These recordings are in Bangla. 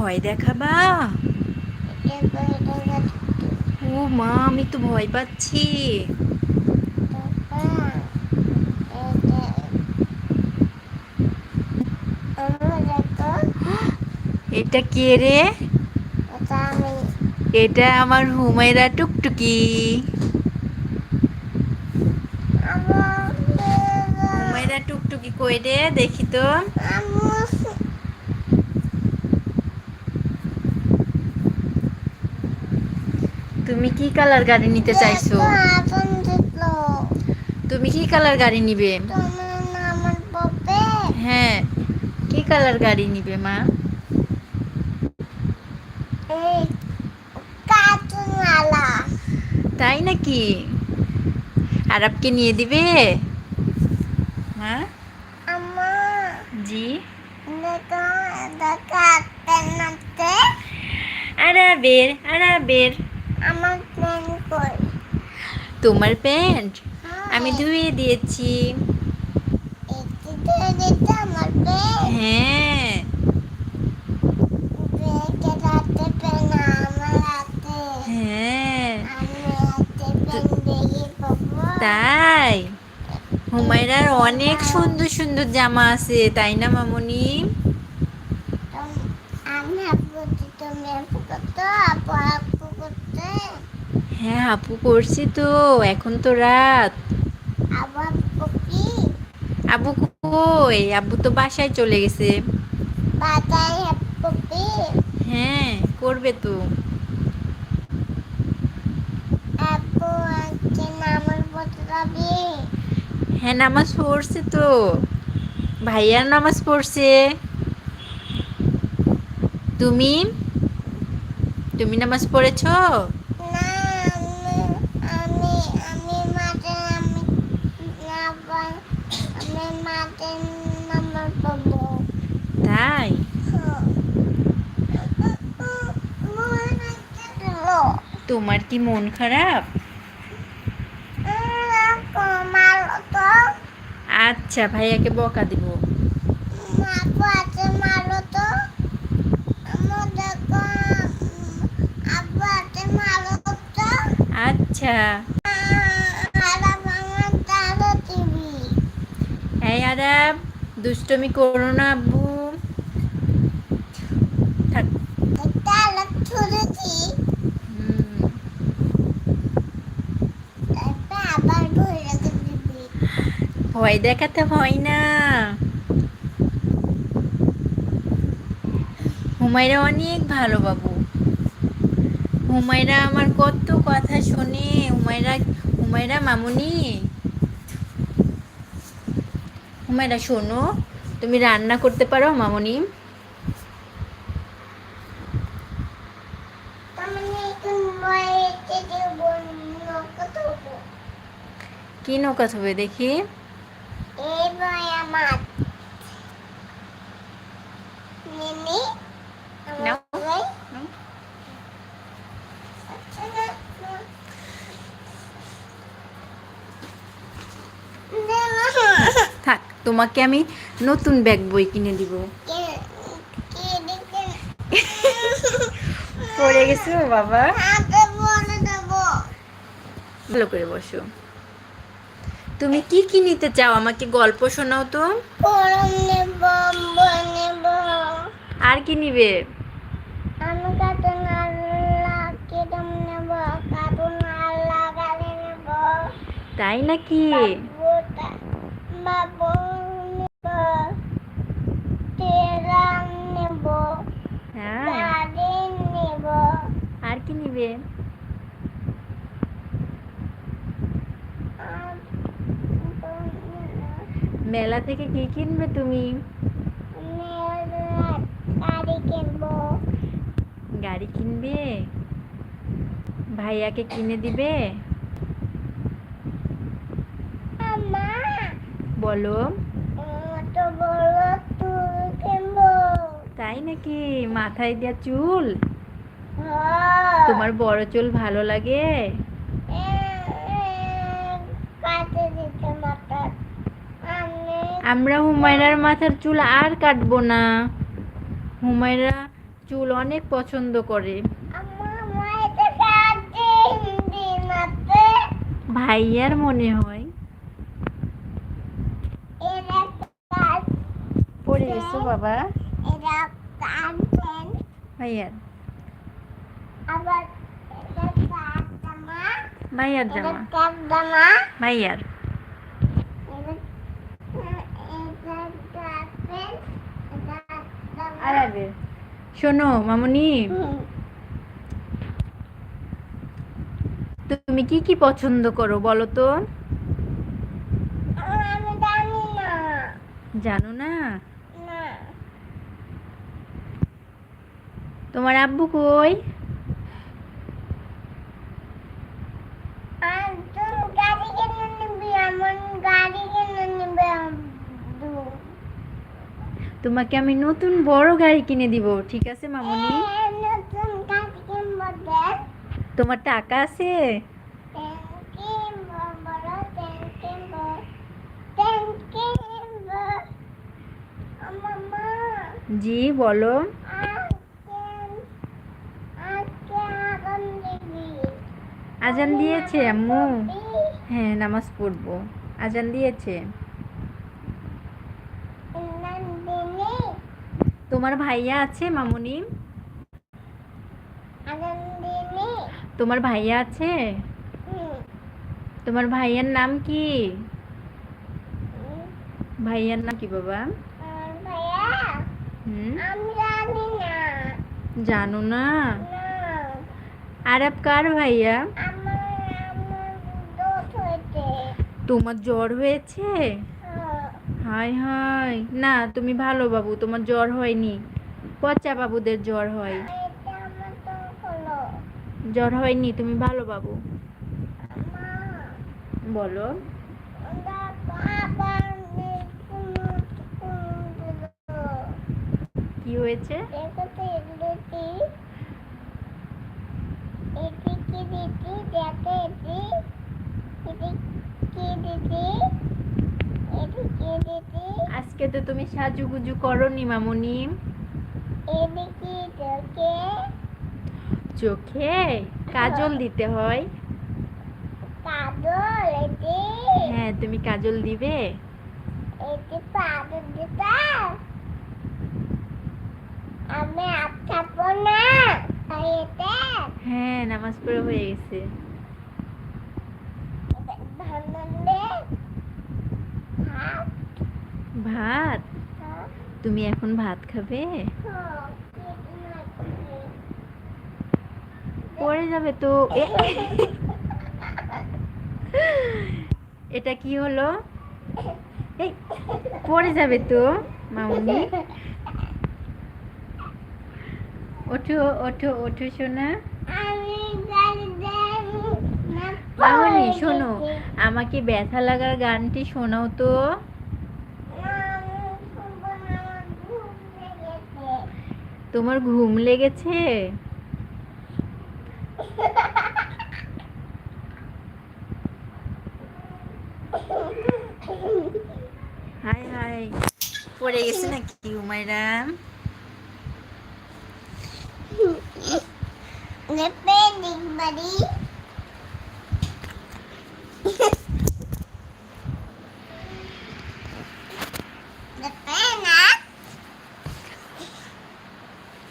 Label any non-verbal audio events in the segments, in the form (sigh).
ভয় দেখাবা? ও মা, আমি তো ভয় পাচ্ছি। এটা কে রে? এটা আমার হুমায়রা টুকটুকি। হুমায়রা টুকটুকি কই রে? দেখি তো। তুমি কি কালার গাড়ি নিতে চাইছো? তুমি কি কালার গাড়ি নিবে? হ্যাঁ কি কালার গাড়ি নিবে মা? তাই নাকি? আরবকে নিয়ে দিবে? হ্যাঁ জি। আরাবের আরাবের। আমার প্ল্যান কই তোমার প্যান্ট? আমি ধুয়ে দিয়েছি। হ্যাঁ। হ্যাঁ। তাই? হুমায়রার অনেক সুন্দর সুন্দর জামা আছে তাই না মামনি? আমি আপু আপু করতো আপু হ্যাঁ আপু করছি তো। এখন তো রাত। আবু কই? আব্বু তো বাসায় চলে গেছে। হ্যাঁ করবে তো। হ্যাঁ নামাজ পড়ছে তো। ভাইয়ার নামাজ পড়ছে। তুমি? তুমি নামাজ পড়েছো? তাই? তোমার কি মন খারাপ? আচ্ছা ভাইয়াকে বকা দিব। আচ্ছা। এই আরাব দুষ্টমি করো না, আব্বু। ভয় দেখাতে হয় না। হুমায়রা অনেক ভালো বাবু। হুমায়রা আমার কত কথা শোনে হুমায়রা হুমায়রা মামুনি। হুমায়রা শোনো তুমি রান্না করতে পারো মামুনি? কি নৌকা হবে দেখি। এই আমার মিনি নাও। আমার থাক তোমাকে আমি নতুন ব্যাগ বই কিনে দিব। (laughs) পড়ে গেছো বাবা? ভালো করে বসো। তুমি কি কি নিতে চাও? আমাকে গল্প শোনাও তো। গরম নেব নেব। আর কি নিবে? আমি কার্টুন আল্লাহ কিরম নেব কার্টুন আল্লাহ গালে নেব তাই নাকি বাবুটা বাবু নেব তেরাম নেব হ্যাঁ গাড়ি নেব আর কি নিবে আর মেলা থেকে কি কিনবে তুমি? গাড়ি কিনবো। গাড়ি কিনবে? ভাইয়াকে কিনে দিবে? বলো। তাই নাকি? মাথায় দেওয়া চুল? হ্যাঁ। তোমার বড় চুল ভালো লাগে কাটে দিতে মাথা আমি আমরা হুমায়রার মাথার চুল আর কাটবো না। হুমায়রা চুল অনেক পছন্দ করে। ভাইয়ার মনে হয়। বাবা। ভাইয়ার। ভাইয়ার জামা। ভাইয়ার এটা এটা কাজ প্যান্ট এটা জামা আরাবের শোনো মামুনি। তুমি কি কি পছন্দ করো বলো তো? জানি না। তোমার আব্বু কই আর তুমি গাড়ি কিনে নিবি এমন গাড়ি কিনে নিবে আব্বু। তোমাকে আমি নতুন বড় গাড়ি কিনে দিব ঠিক আছে মামুনি? দেখ। তোমার টাকা আছে? জি বলো। আজান দিয়েছে আম্মু। হ্যাঁ নামাজ পড়ব। আজান দিয়েছে। তোমার ভাইয়া আছে মামুনি? তোমার ভাইয়া আছে? তোমার ভাইয়ার নাম কি? ভাইয়ার নাম কি বাবা? জানি না। আরব কার ভাইয়া? তোমার জ্বর হয়েছে? হ্যাঁ, হাই হাই। না, তুমি ভালো বাবু, তোমার জ্বর হয়নি। পচা বাবুদের জ্বর হয়। জ্বর হয়নি, তুমি ভালো বাবু। বলো। কি হয়েছে? কি দিদি। আজকে তো তুমি সাজুগুজু করনি মামুনি। দেখে চোখে কাজল দিতে হয়। কাজল এটি হ্যাঁ তুমি কাজল দিবে। দিতা আমি আটকাবো না তাই এতে? হ্যাঁ নামাজ পড়ে হয়ে গেছে। ভানন্দে ভাত ভাত? তুমি এখন ভাত খাবে? পড়ে যাবে তো। এটা কি হলো? পড়ে যাবে তো, মামুনি। ওঠো ওঠো ওঠো শোনা মামুনি, শোনো, আমাকে ব্যথা লাগার গানটি শোনাও তো। তোমার ঘুম লেগেছে হাই হাই পড়ে গেছে নাকি উমাইরা Depending, buddy. (laughs)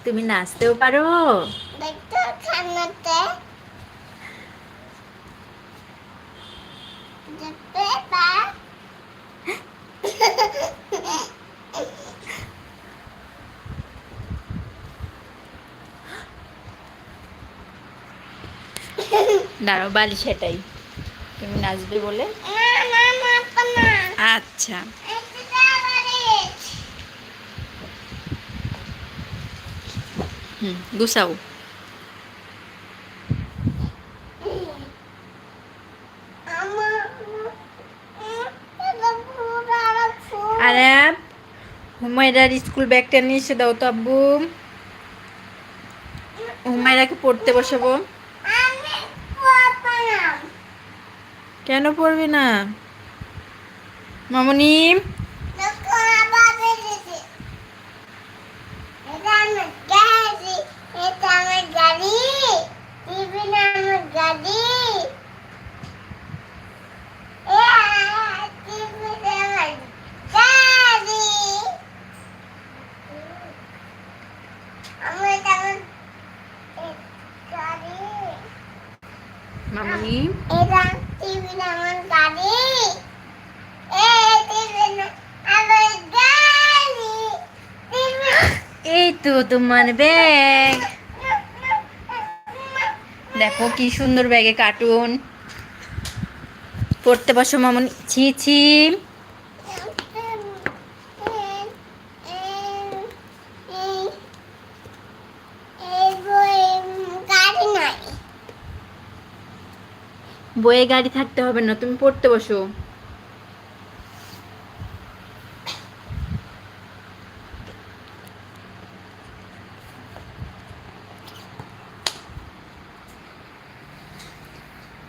তুমি নাচতেও পারো। দাঁড়াও বালি সেটাই তুমি নাচবে বলে? আচ্ছা একটু তাড়াতাড়ি হুম, গুছাও। আরে হুমায়রার স্কুল ব্যাগটা নিয়ে এসে দাও তো আব্বু। হুমায়রাকে পড়তে বসাবো। কেন পড়বি না? মামনি দেখো আবার বেরিয়েছে এটা আমি গেছি মামনি এটা টিভি না আমার গাড়ি। এ টিভি না আমার গাড়ি। এই তো তোমার ব্যাগ। দেখো কি সুন্দর ব্যাগে কার্টুন পড়তে বসো মামনি। ছি ছি গাড়ি নাই বইয়ে গাড়ি থাকতে হবে না তুমি পড়তে বসো।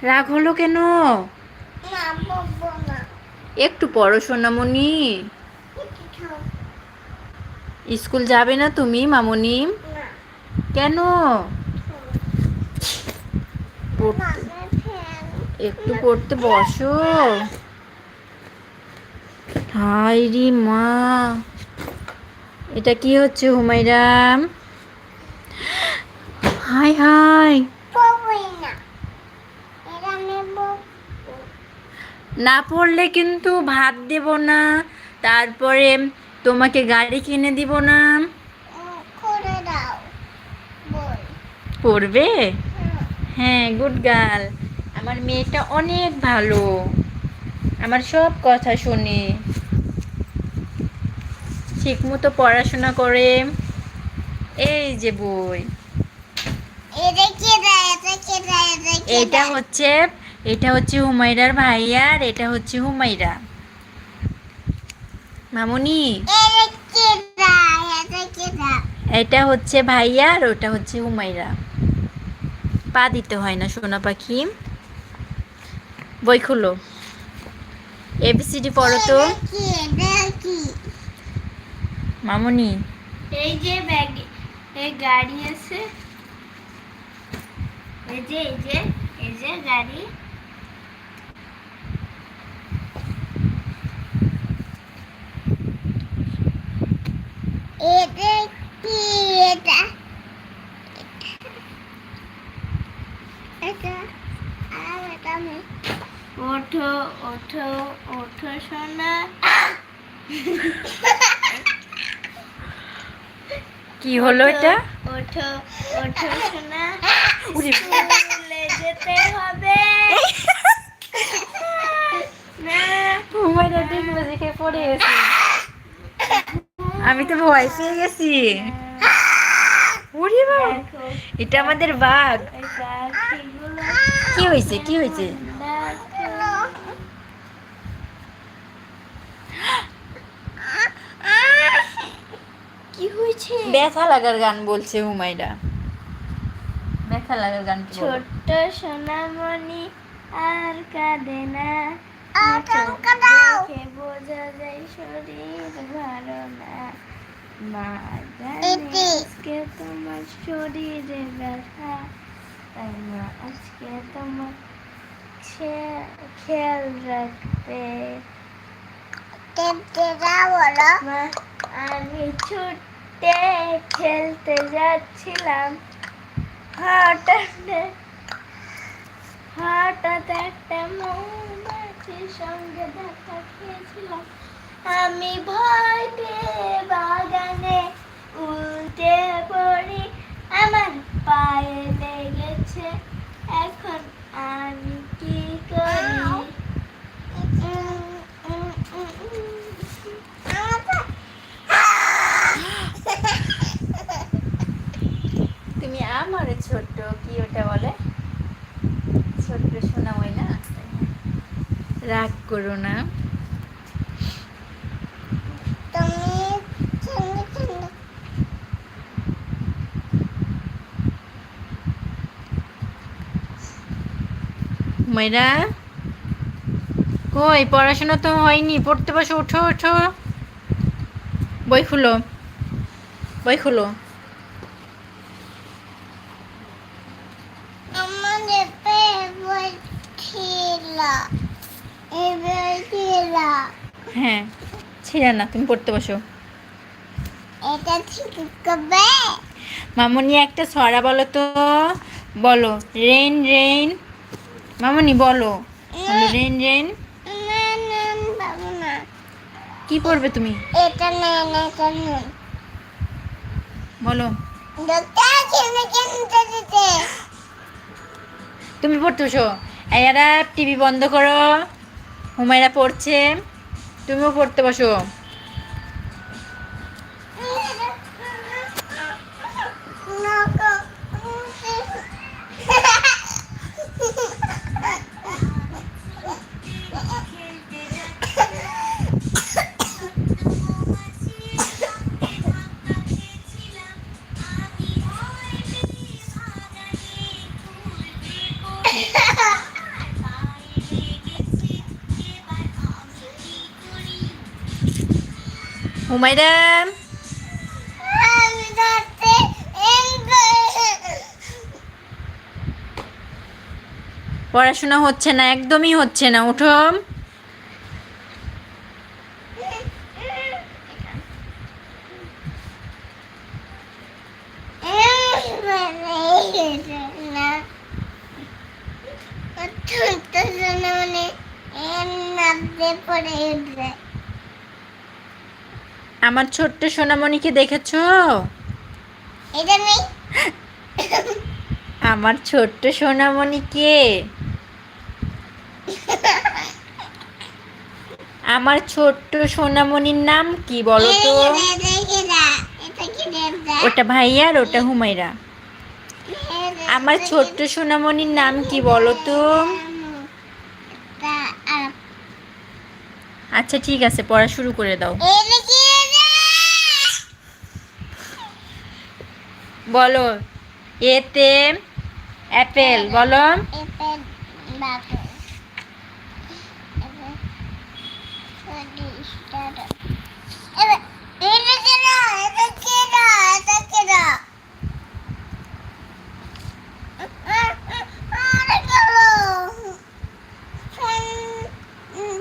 রাগ হলো কেন? একটু পড়াশোনা মনি স্কুল যাবে না তুমি মামনি? কেন? পড়তে একটু পড়তে বসো। হাই রে মা। এটা কি হচ্ছে হুমাইরাম হাই হাই না পড়লে কিন্তু ভাত দেব না তারপরে তোমাকে গাড়ি কিনে দিব না। করে পড়বে হ্যাঁ গুড গার্ল। আমার মেয়েটা অনেক ভালো। আমার সব কথা শোনে। ঠিক মতো পড়াশোনা করে। এই যে বই। এটা? হচ্ছে এটা হচ্ছে হুমাইরার ভাইয়া আর এটা হচ্ছে হুমাইরা মামুনি। এটা হচ্ছে ভাইয়া আর ওটা হচ্ছে হুমাইরা পা দিতে হয় না সোনা পাখি। বই খুলো। এবিসিডি পড়ো তো। এটা এই যে ব্যাগ এই গাড়ি আছে। এই যে এই যে এই যে গাড়ি। এটা কি এটা এটা আর এটা আমি ওঠো ওঠো ওঠো সোনা। কি হলো এটা? ওঠো ওঠো সোনা। স্কুলে যেতে হবে। দেখবে দেখে পড়ে গেছে আমি তো ভয় পেয়ে গেছি। ওরে বাবা। এটা আমাদের বাঘ। কি হয়েছে? কি হয়েছে দেখো কি হয়েছে ব্যথা লাগার গান বলছে হুমাইরা ব্যথা লাগার গান? ছোট্ট সোনামণি আর কাঁদে না। বোঝা যায় শরীর ভালো না। মা জানে আজকে তোমার শরীরে ব্যথা। তাই মা আজকে তোমার খে- খেয়াল মা আমি ছুটে খেলতে যাচ্ছিলাম। হঠাৎ হঠাৎ একটা মৌমাছির সঙ্গে দেখা খেয়েছিলাম আমি ভয় পেয়ে বাগানে উল্টে পড়ি। আমার পায়ে লেগেছে। এখন আমি কি করি? আমার ছোট্ট, কি ওটা বলে? ছোট্ট সোনা হয় না? রাগ করো না। মাইরা কই, পড়াশোনা তো হয়নি, পড়তে বসো ওঠো ওঠো। বই খুলো। বই খুলো আমাদের পেয়ে ছিল এবার ছিল হ্যাঁ ছিঁড়ে না তুমি পড়তে বসো। এটা ঠিক করবে? মামুনি একটা ছড়া বলো তো। বলো রেইন রেইন মামনি বলো। Rain rain. কি পড়বে তুমি? এটা না না এটা না। বলো। তুমি পড়তে বসো। এরা টিভি বন্ধ করো। হুমায়রা পড়ছে। তুমিও পড়তে বসো। হুমায়রা পড়াশোনা হচ্ছে না একদমই হচ্ছে না। উঠো না ছোট্ট সোনা মানে এর নামতে পড়ে উঠবে আমার ছোট্ট সোনামণিকে দেখেছ? এটা নেই। আমার ছোট্ট সোনামণিকে আমার ছোট্ট সোনামণির নাম কি বলো তো? ওটা ভাইয়া আর ওটা হুমায়রা। আমার ছোট্ট সোনামণির নাম কি বলো তো? আচ্ছা ঠিক আছে পড়া শুরু করে দাও। বলো। এতে অ্যাপেল বলো।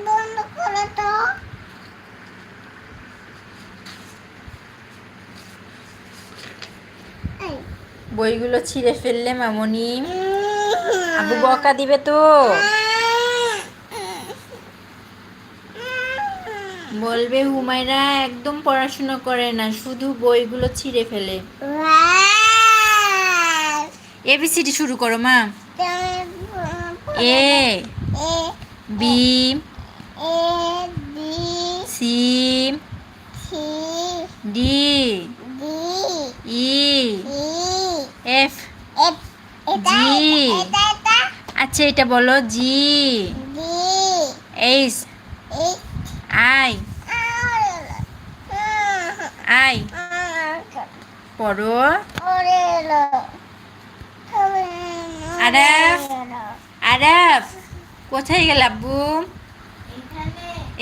বন্ধ করো তো এই বইগুলো ছিঁড়ে ফেললে মামনি? আবু বকা দিবে তো। বলবে হুমায়রা একদম পড়াশোনা করে না শুধু বইগুলো ছিঁড়ে ফেলে! এবিসিডি শুরু করো মা। A A B A B C C D D E E F F এটা জি। এটা এটা আচ্ছা এটা বলো জি এইচ আই আই পড়ো। আরাফ। আরাফ। কোথায় গেল আব্বু?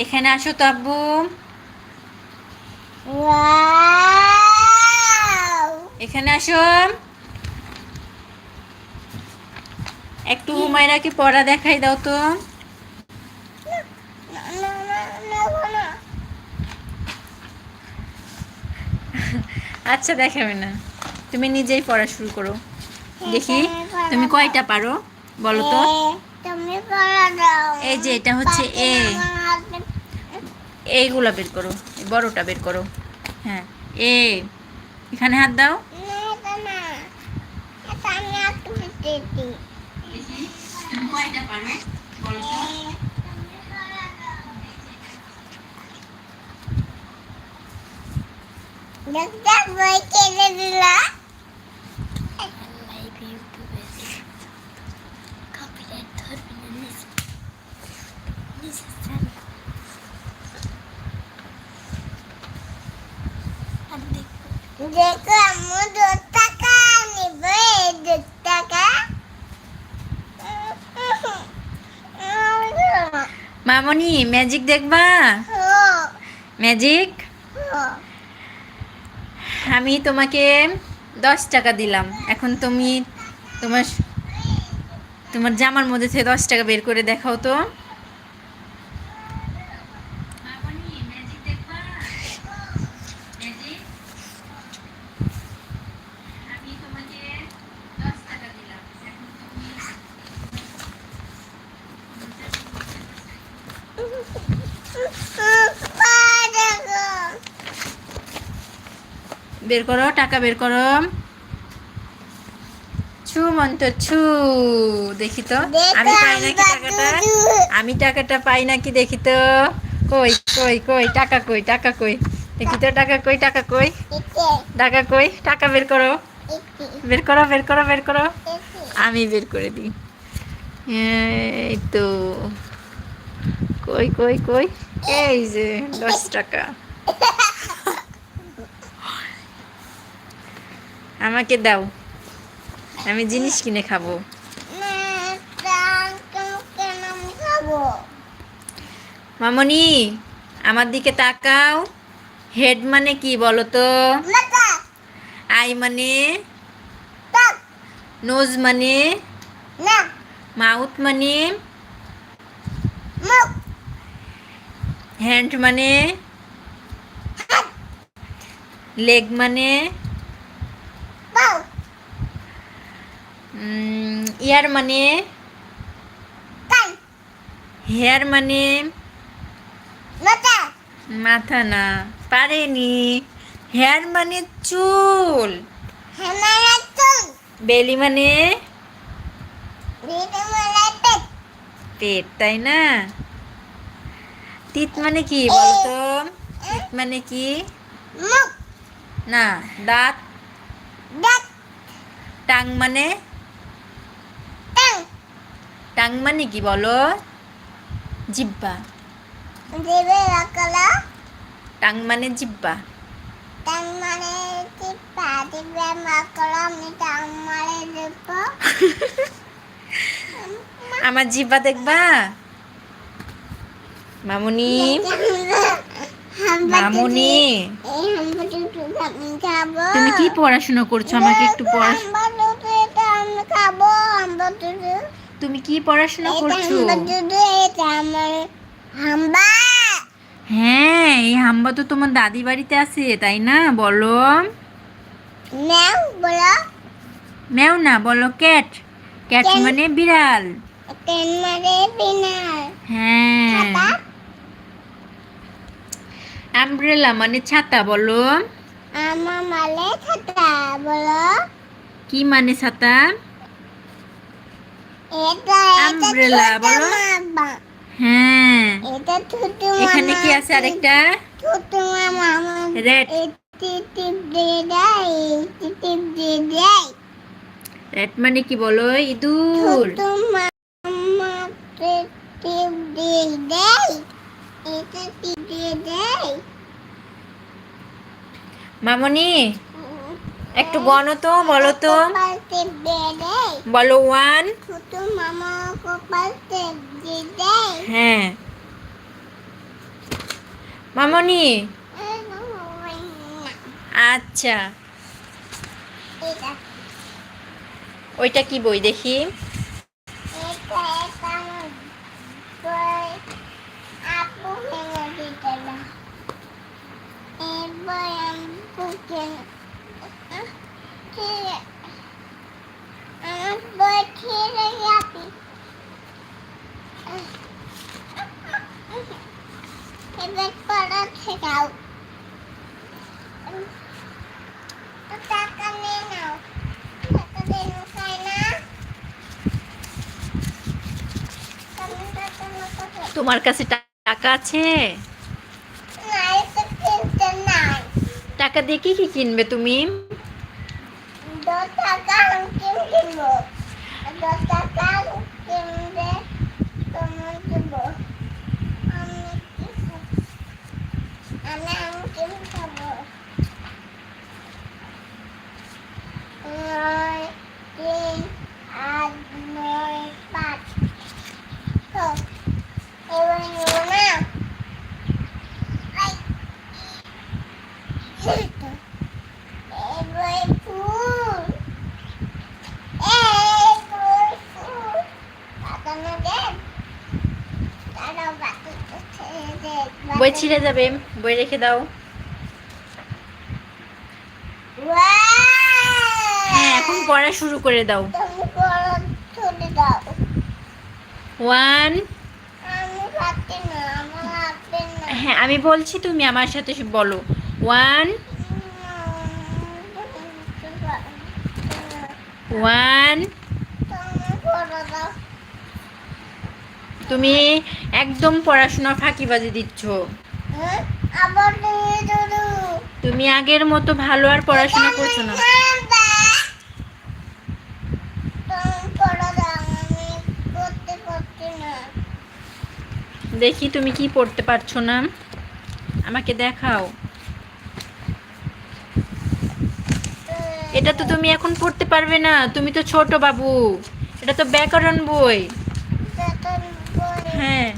এখানে আসো তো আব্বু। এখানে আসো। একটু হুমায়রাকে পড়া দেখাই দাও তো। আচ্ছা দেখাবে না। তুমি নিজেই পড়া শুরু করো। দেখি, তুমি কয়টা পারো? বলো তো। এই যে, এটা হচ্ছে এ। এইগুলা বের করো বড়টা বের করো। হ্যাঁ এ। এখানে হাত দাও। না, এটা না। এটা আমি একটু দিতে দিই। কয়টা পারো বলো তো ডাক্তার বই কেটে দিলা দেখো আম্মু দু টাকা নিবে এই দু টাকা মামনি ম্যাজিক দেখবা? ম্যাজিক? আমি তোমাকে দশ টাকা দিলাম। এখন তুমি তোমার তোমার জামার মধ্যে থেকে দশ টাকা বের করে দেখাও তো। বের করো টাকা বের করো। ছু মন্ত ছু। দেখি তো আমি পাই নাকি টাকাটা? আমি টাকাটা পাই নাকি দেখি তো। কই কই কই টাকা কই টাকা কই? দেখি তো টাকা কই টাকা কই? টাকা কই? টাকা বের করো। বের করো বের করো বের করো। আমি বের করে দিই। এই তো। কই কই কই? এই যে দশ টাকা। (laughs) আমাকে দাও। আমি জিনিস কিনে খাব। মামনি, আমার দিকে তাকাও। হেড মানে কি বলো তো? আই মানে? নোজ মানে? মাউথ মানে? হ্যান্ড মানে? লেগ মানে? ইয়ার মানে? হেয়ার মানে? মাথা। না পারেনি হেয়ার মানে চুল। বেলি মানে? পেট। পেট তাই না? তিত মানে কি বলতো? তিত মানে কি? না দাঁত। দাঁত। টাং মানে? টাং মানে কি বলো? জিব্বা। টাং মানে জিব্বা। টাং মানে টিপা দিবে মাকলা আমি টাং মারে দেব আমার জিব্বা দেখবা? মামুনি। মামুনি। তুমি কি পড়াশোনা করছ? আমাকে একটু পড়াশোনা হাম্বাটু এটা আমি খাব হাম্বাটু তুমি কি পড়াশোনা করছ? হ্যাঁ এই হাম্বা তো তোমার দাদি বাড়িতে আছে তাই না? বলো। নাও বলো। ম্যাও না বলো ক্যাট। ক্যাট মানে বিড়াল। মারে বিনার হ্যাঁ। আমব্রেলা মানে ছাতা বলো। আমার মালে খাতা বলো। কি মানে ছাতা? এটা বলো। হ্যাঁ। এখানে কি আছে আরেকটা? রেড মানে কি বলো? ইঁদুর। মামনি একটু গণো তো বলো তো। বলো ওয়ান। হ্যাঁ। মামনি। আচ্ছা। ওইটা কি বই দেখি? আপু তোমার কাছে টাকা আছে? টাকা দিয়ে কি কি কিনবে তুমি দশ টাকা আমি কিনে কিনবো দশ টাকা আমি কিনবে তোমার দেবো আমি কি খাব? আমি আমি কিনে খাব নয় তিন আট নয় পাঁচ তো এবার নেব না আই। এবার ফুল এই ফুল ফুল পাতানো দেন তারা বাটিতে ছেড়ে দেন বই ছিঁড়ে যাবে। বই রেখে দাও। হ্যাঁ এখন পড়া শুরু করে দাও। ওয়ান হ্যাঁ আমি বলছি তুমি আমার সাথে বলো। ওয়ান ওয়ান তুমি একদম পড়াশোনা ফাঁকিবাজি দিচ্ছ। তুমি আগের মতো ভালো আর পড়াশোনা করছ না। দেখি তুমি কি পড়তে পারছ না। আমাকে দেখাও। এটা তো তুমি এখন পড়তে পারবে না। তুমি তো ছোট বাবু। এটা তো ব্যাকরণ বই। হ্যাঁ।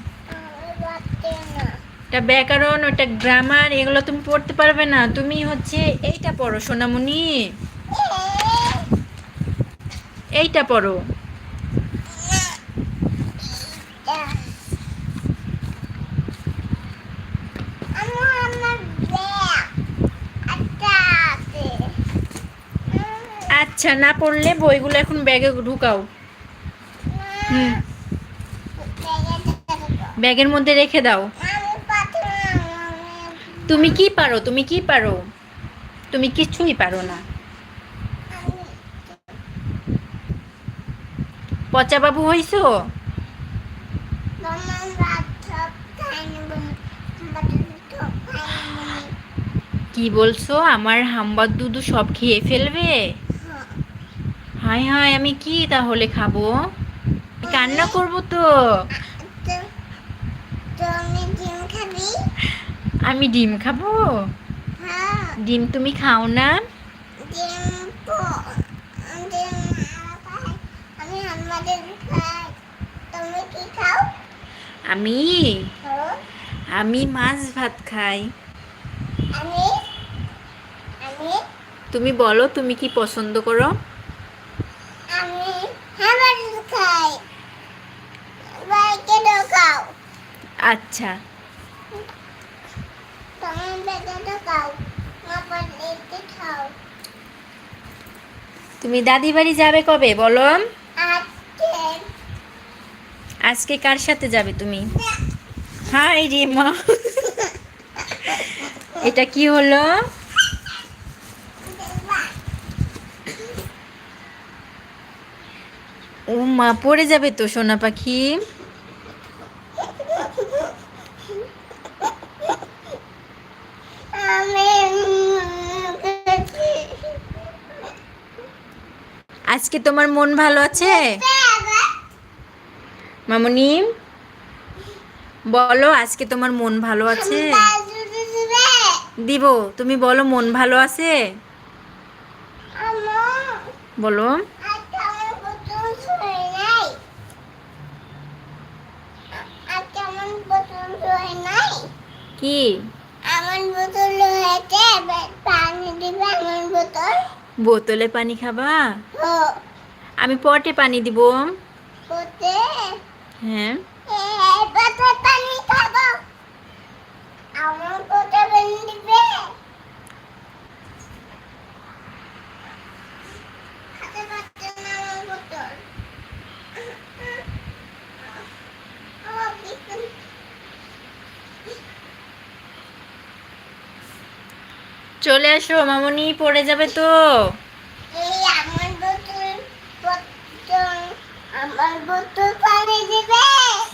এটা ব্যাকরণ, ওটা গ্রামার এগুলো তুমি পড়তে পারবে না। তুমি হচ্ছে এইটা পড়ো, সোনামণি। এইটা পড়ো। আচ্ছা না পড়লে বইগুলো এখন ব্যাগে ঢুকাও। হুম। ব্যাগের মধ্যে রেখে দাও। তুমি কি পারো? তুমি কি পারো? তুমি কিছুই পারো না। পচা বাবু হইছো? কি বলছো? আমার হাম্বার দুধু সব খেয়ে ফেলবে? হাই হাই আমি কি তাহলে খাব? কান্না করব তো। তো- তুমি ডিম খাবি? আমি ডিম খাব? হ্যাঁ। ডিম তুমি খাও না। আমি খাও? আমি? হ্যাঁ। মাছ ভাত খাই। তুমি বলো তুমি কি পছন্দ করো? আচ্ছা। তুমি দাদি বাড়ি যাবে কবে, বলো? আজকে কার সাথে যাবে তুমি? হাই রে মা। এটা কি হলো? ও মা, পড়ে যাবে তো সোনা পাখি আমি আজকে তোমার মন ভালো আছে? মামনি বলো আজকে তোমার মন ভালো আছে? দিব তুমি বলো মন ভালো আছে? বলো। কি? বোতল পানি খাবা আমি পটে পানি দিব হ্যাঁ পানি খাব আমার পটে পানি দিবে খেতে পারছে না আমার বোতল ও, কি- চলে আসো মামনি পড়ে যাবে তো।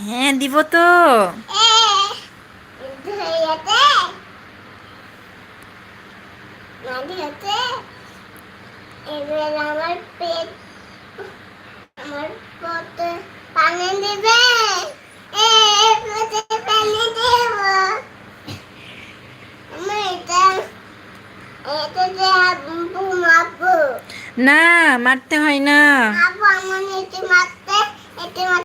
হ্যাঁ দিব তো এ ধুয়েতে না ধুয়েতে এবার আমার পেট আমার পেটে পানি দিবে এ পেটে পানি দেব আমি এটা এটা যে আব্বু মাপু না মারতে হয় না।